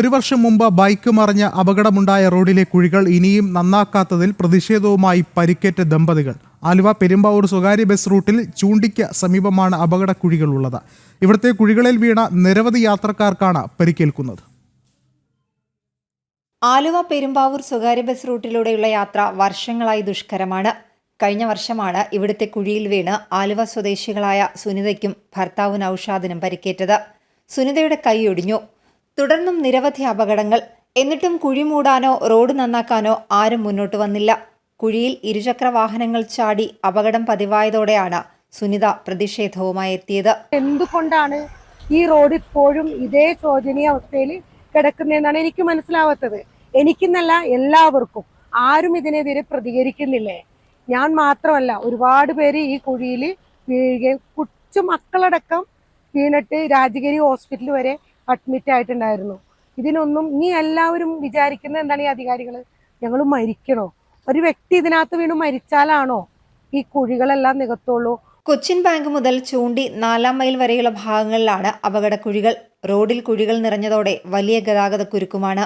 ഒരു വർഷം മുമ്പ് ബൈക്ക് മറിഞ്ഞ് അപകടമുണ്ടായ റോഡിലെ കുഴികൾ ഇനിയും നന്നാക്കാത്തതിൽ പ്രതിഷേധവുമായി പരിക്കേറ്റ ദമ്പതികൾ. ആലുവ പെരുമ്പാവൂർ സ്വകാര്യ ബസ് റൂട്ടിൽ ചൂണ്ടിക്ക് സമീപമാണ് അപകട കുഴികളുള്ളത് ഇവിടുത്തെ കുഴികളിൽ വീണ നിരവധി യാത്രക്കാർക്കാണ് പരിക്കേൽക്കുന്നത്. ആലുവ പെരുമ്പാവൂർ സ്വകാര്യ ബസ് റൂട്ടിലൂടെയുള്ള യാത്ര വർഷങ്ങളായി ദുഷ്കരമാണ്. കഴിഞ്ഞ വർഷമാണ് ഇവിടുത്തെ കുഴിയിൽ വീണ് ആലുവ സ്വദേശികളായ സുനിതയ്ക്കും ഭർത്താവ് നൌഷാദിനും പരിക്കേറ്റത്. സുനിതയുടെ കൈയൊടിഞ്ഞു തുടർന്നും നിരവധി അപകടങ്ങൾ. എന്നിട്ടും കുഴി മൂടാനോ റോഡ് നന്നാക്കാനോ ആരും മുന്നോട്ട് വന്നില്ല. കുഴിയിൽ ഇരുചക്ര വാഹനങ്ങൾ ചാടി അപകടം പതിവായതോടെയാണ് സുനിത പ്രതിഷേധവുമായി എത്തിയത്. എന്തുകൊണ്ടാണ് ഈ റോഡ് ഇപ്പോഴും ഇതേ ശോചനീയ അവസ്ഥയിൽ കിടക്കുന്നതെന്നാണ് എനിക്ക് മനസ്സിലാവാത്തത്. എനിക്കെന്നല്ല എല്ലാവർക്കും ആരും ഇതിനെതിരെ പ്രതികരിക്കുന്നില്ലേ? ഞാൻ മാത്രമല്ല ഒരുപാട് പേര് ഈ കുഴിയിൽ വീഴുകയും കൊച്ചു മക്കളടക്കം വീണിട്ട് രാജഗിരി ഹോസ്പിറ്റൽ വരെ അഡ്മിറ്റ് ആയിട്ടുണ്ടായിരുന്നു. ഇതിനൊന്നും ഇനി എല്ലാവരും വിചാരിക്കുന്ന എന്താണ് ഈ അധികാരികൾ ഞങ്ങൾ മരിക്കണോ? ഒരു വ്യക്തി ഇതിനകത്ത് വീണ് മരിച്ചാലാണോ ഈ കുഴികളെല്ലാം നികത്തുള്ളൂ? കൊച്ചിൻ ബാങ്ക് മുതൽ ചൂണ്ടി നാലാം മൈൽ വരെയുള്ള ഭാഗങ്ങളിലാണ് അപകടക്കുഴികൾ. റോഡിൽ കുഴികൾ നിറഞ്ഞതോടെ വലിയ ഗതാഗത കുരുക്കുമാണ്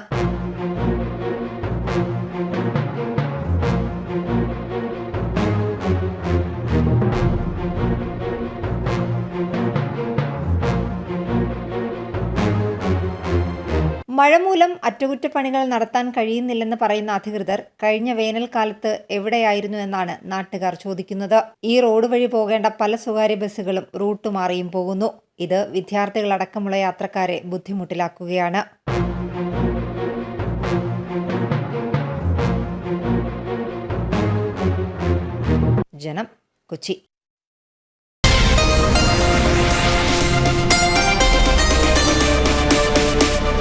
മഴ മൂലം അറ്റകുറ്റപ്പണികൾ നടത്താൻ കഴിയുന്നില്ലെന്ന് പറയുന്ന അധികൃതർ കഴിഞ്ഞ വേനൽക്കാലത്ത് എവിടെയായിരുന്നു എന്നാണ് നാട്ടുകാർ ചോദിക്കുന്നത്. ഈ റോഡ് വഴി പോകേണ്ട പല സ്വകാര്യ ബസ്സുകളും റൂട്ട് മാറിയും പോകുന്നു. ഇത് വിദ്യാർത്ഥികളടക്കമുള്ള യാത്രക്കാരെ ബുദ്ധിമുട്ടിലാക്കുകയാണ്. ജനം കൊച്ചി.